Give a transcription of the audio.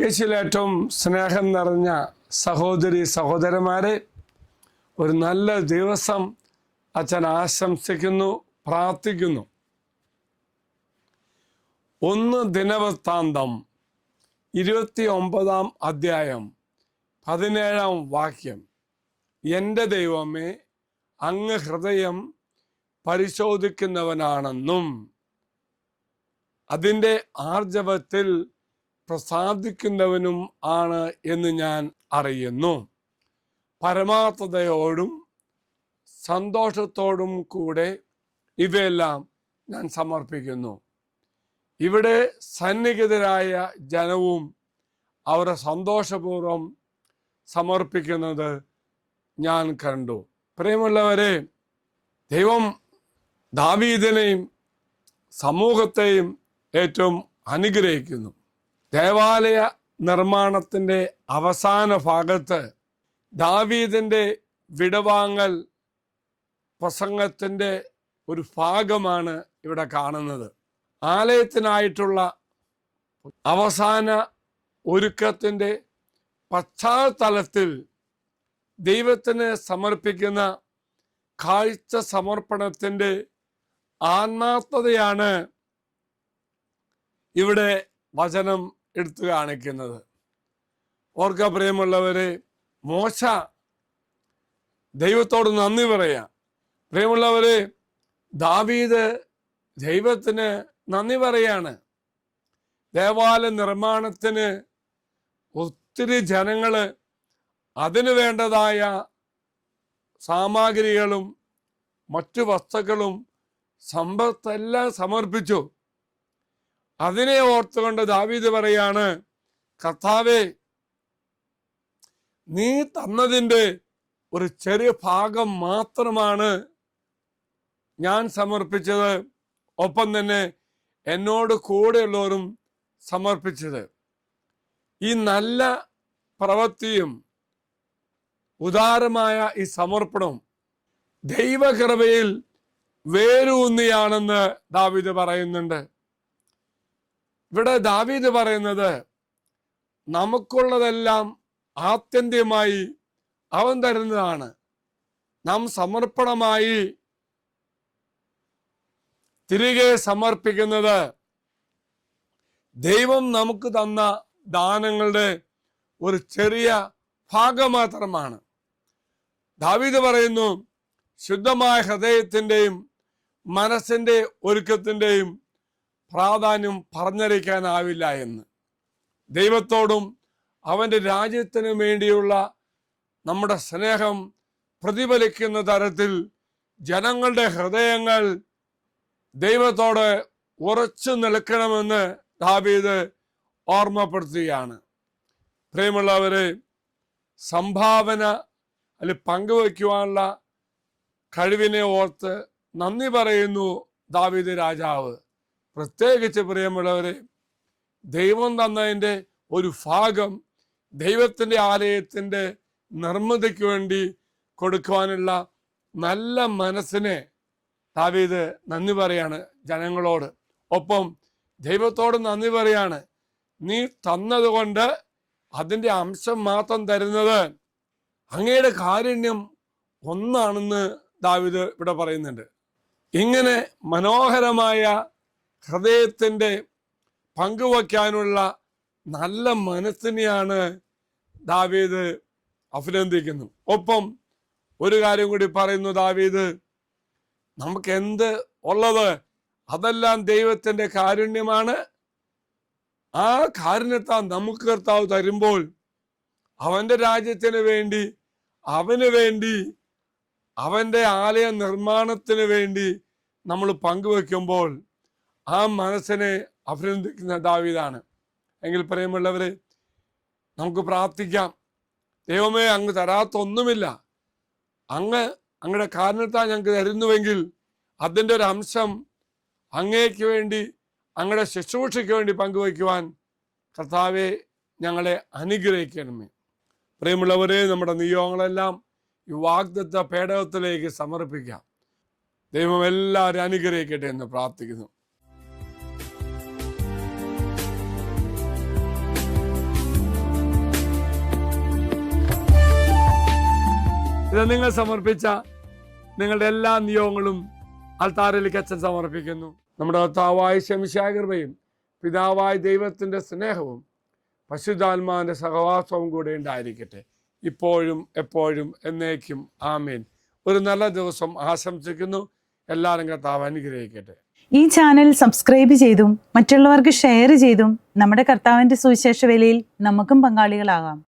യേശുവിൽ ഏറ്റവും സ്നേഹം നിറഞ്ഞ സഹോദരി സഹോദരന്മാരെ ഒരു നല്ല ദിവസം അച്ഛൻ ആശംസിക്കുന്നു പ്രാർത്ഥിക്കുന്നു. ഒന്ന് ദിനവൃത്താന്തം ഇരുപത്തി ഒമ്പതാം അധ്യായം പതിനേഴാം വാക്യം. എന്റെ ദൈവമേ അങ്ങ് ഹൃദയം പരിശോധിക്കുന്നവനാണെന്നും അതിന്റെ ആർജവത്തിൽ പ്രസാദിക്കുന്നവനും ആണ് എന്ന് ഞാൻ അറിയുന്നു. പരമാർത്ഥതയോടും സന്തോഷത്തോടും കൂടെ ഇവയെല്ലാം ഞാൻ സമർപ്പിക്കുന്നു. ഇവിടെ സന്നിഹിതരായ ജനവും അവരെ സന്തോഷപൂർവം സമർപ്പിക്കുന്നത് ഞാൻ കണ്ടു. പ്രിയമുള്ളവരെ ദൈവം ദാവീദിനെയും സമൂഹത്തെയും ഏറ്റവും അനുഗ്രഹിക്കുന്നു. ദേവാലയ നിർമ്മാണത്തിന്റെ അവസാന ഭാഗത്ത് ദാവീദിന്റെ വിടവാങ്ങൽ പ്രസംഗത്തിന്റെ ഒരു ഭാഗമാണ് ഇവിടെ കാണുന്നത്. ആലയത്തിനായിട്ടുള്ള അവസാന ഒരുക്കത്തിന്റെ പശ്ചാത്തലത്തിൽ ദൈവത്തിന് സമർപ്പിക്കുന്ന കാഴ്ച സമർപ്പണത്തിന്റെ ആത്മാർത്ഥതയാണ് ഇവിടെ വചനം എടുത്തു കാണിക്കുന്നത്. ഓർക്ക പ്രിയമുള്ളവരെ മോശ ദൈവത്തോട് നന്ദി പറയാം. പ്രിയമുള്ളവരെ ദാവീദ് ദൈവത്തിന് നന്ദി പറയാണ്. ദേവാലയ നിർമ്മാണത്തിന് ഒത്തിരി ജനങ്ങൾ അതിനു വേണ്ടതായ സാമഗ്രികളും മറ്റു വസ്തുക്കളും സമ്പത്തെല്ലാം സമർപ്പിച്ചു. അതിനെ ഓർത്തുകൊണ്ട് ദാവീദ് പറയാണ് കർത്താവേ നീ തന്നതിന്റെ ഒരു ചെറിയ ഭാഗം മാത്രമാണ് ഞാൻ സമർപ്പിച്ചത്. ഒപ്പം തന്നെ എന്നോട് കൂടെയുള്ളവരും സമർപ്പിച്ചത്. ഈ നല്ല പ്രവൃത്തിയും ഉദാരമായ ഈ സമർപ്പണവും ദൈവകൃപയിൽ വേരൂന്നിയാണെന്ന് ദാവിദ് പറയുന്നുണ്ട്. ഇവിടെ ദാവീദ് പറയുന്നത് നമുക്കുള്ളതെല്ലാം ആത്യന്തികമായി അവൻ തരുന്നതാണ്. നാം സമർപ്പണമായി തിരികെ സമർപ്പിക്കുന്നത് ദൈവം നമുക്ക് തന്ന ദാനങ്ങളുടെ ഒരു ചെറിയ ഭാഗം മാത്രമാണ്. ദാവീദ് പറയുന്നു ശുദ്ധമായ ഹൃദയത്തിന്റെയും മനസ്സിന്റെ ഒരുക്കത്തിന്റെയും പ്രാധാന്യം പറഞ്ഞറിയിക്കാനാവില്ല എന്ന്. ദൈവത്തോടും അവന്റെ രാജ്യത്തിനു വേണ്ടിയുള്ള നമ്മുടെ സ്നേഹം പ്രതിഫലിക്കുന്ന തരത്തിൽ ജനങ്ങളുടെ ഹൃദയങ്ങൾ ദൈവത്തോട് ഉറച്ചു നിൽക്കണമെന്ന് ദാവീദ് ഓർമ്മപ്പെടുത്തുകയാണ്. പ്രിയമുള്ളവരെ സംഭാവന അല്ലെ പങ്കുവയ്ക്കുവാനുള്ള കഴിവിനെ ഓർത്ത് നന്ദി പറയുന്നു ദാവീദ് രാജാവ്. പ്രത്യേകിച്ച് പ്രിയമുള്ളവരെ ദൈവം തന്നതിന്റെ ഒരു ഭാഗം ദൈവത്തിന്റെ ആലയത്തിന്റെ നിർമ്മിതിക്ക് വേണ്ടി കൊടുക്കുവാനുള്ള നല്ല മനസ്സിനെ താവീത് നന്ദി പറയാണ് ജനങ്ങളോട്. ഒപ്പം ദൈവത്തോട് നന്ദി പറയാണ് നീ തന്നതുകൊണ്ട് അതിന്റെ അംശം മാത്രം തരുന്നത് അങ്ങയുടെ കാരുണ്യം ഒന്നാണെന്ന് ദാവിദ് ഇവിടെ പറയുന്നുണ്ട്. ഇങ്ങനെ മനോഹരമായ ഹൃദയത്തിന്റെ പങ്കുവയ്ക്കാനുള്ള നല്ല മനസ്സിനെയാണ് ദാവീദ് അഭിനന്ദിക്കുന്നു. ഒപ്പം ഒരു കാര്യം കൂടി പറയുന്നു ദാവീദ് നമുക്ക് എന്ത് ഉള്ളത് അതെല്ലാം ദൈവത്തിന്റെ കാരുണ്യമാണ്. ആ കാരുണ്യത്താൽ നമുക്ക് കർത്താവ് തരുമ്പോൾ അവന്റെ രാജ്യത്തിന് വേണ്ടി അവന് വേണ്ടി അവന്റെ ആലയ നിർമ്മാണത്തിന് വേണ്ടി നമ്മൾ പങ്കുവെക്കുമ്പോൾ ആ മനസ്സിനെ അഭിനന്ദിക്കുന്ന ദാവീദാണ്. എങ്കിൽ പ്രിയമുള്ളവരെ നമുക്ക് പ്രാർത്ഥിക്കാം. ദൈവമേ അങ്ങ് തരാത്തൊന്നുമില്ല. അങ്ങ് അങ്ങയുടെ കാരണത്താൽ ഞങ്ങൾക്ക് തരുന്നുവെങ്കിൽ അതിന്റെ ഒരു അംശം അങ്ങേക്ക് വേണ്ടി അങ്ങയുടെ ശുശ്രൂഷയ്ക്ക് വേണ്ടി പങ്കുവയ്ക്കുവാൻ കർത്താവെ ഞങ്ങളെ അനുഗ്രഹിക്കണമേ. പ്രിയമുള്ളവരെ നമ്മുടെ നിയോഗങ്ങളെല്ലാം ഈ വാഗ്ദത്ത പേടകത്തിലേക്ക് സമർപ്പിക്കാം. ദൈവം എല്ലാവരും അനുഗ്രഹിക്കട്ടെ എന്ന് പ്രാർത്ഥിക്കുന്നു. ഇത് നിങ്ങൾ സമർപ്പിച്ച നിങ്ങളുടെ എല്ലാ നിയോഗങ്ങളും അൽത്താറിലേക്ക് അച്ഛൻ സമർപ്പിക്കുന്നു. നമ്മുടെ കർത്താവായ ശമിശാകൃപയും പിതാവായ ദൈവത്തിന്റെ സ്നേഹവും പശുതാത്മാവിന്റെ സഹവാസവും കൂടെ ഉണ്ടായിരിക്കട്ടെ. ഇപ്പോഴും എപ്പോഴും എന്നേക്കും. ആമേൻ. ഒരു നല്ല ദിവസം ആശംസിക്കുന്നു. എല്ലാവരും കർത്താവ് അനുഗ്രഹിക്കട്ടെ. ഈ ചാനൽ സബ്സ്ക്രൈബ് ചെയ്തും മറ്റുള്ളവർക്ക് ഷെയർ ചെയ്തും നമ്മുടെ കർത്താവിന്റെ സുവിശേഷ വേലയിൽ നമുക്കും പങ്കാളികളാകാം.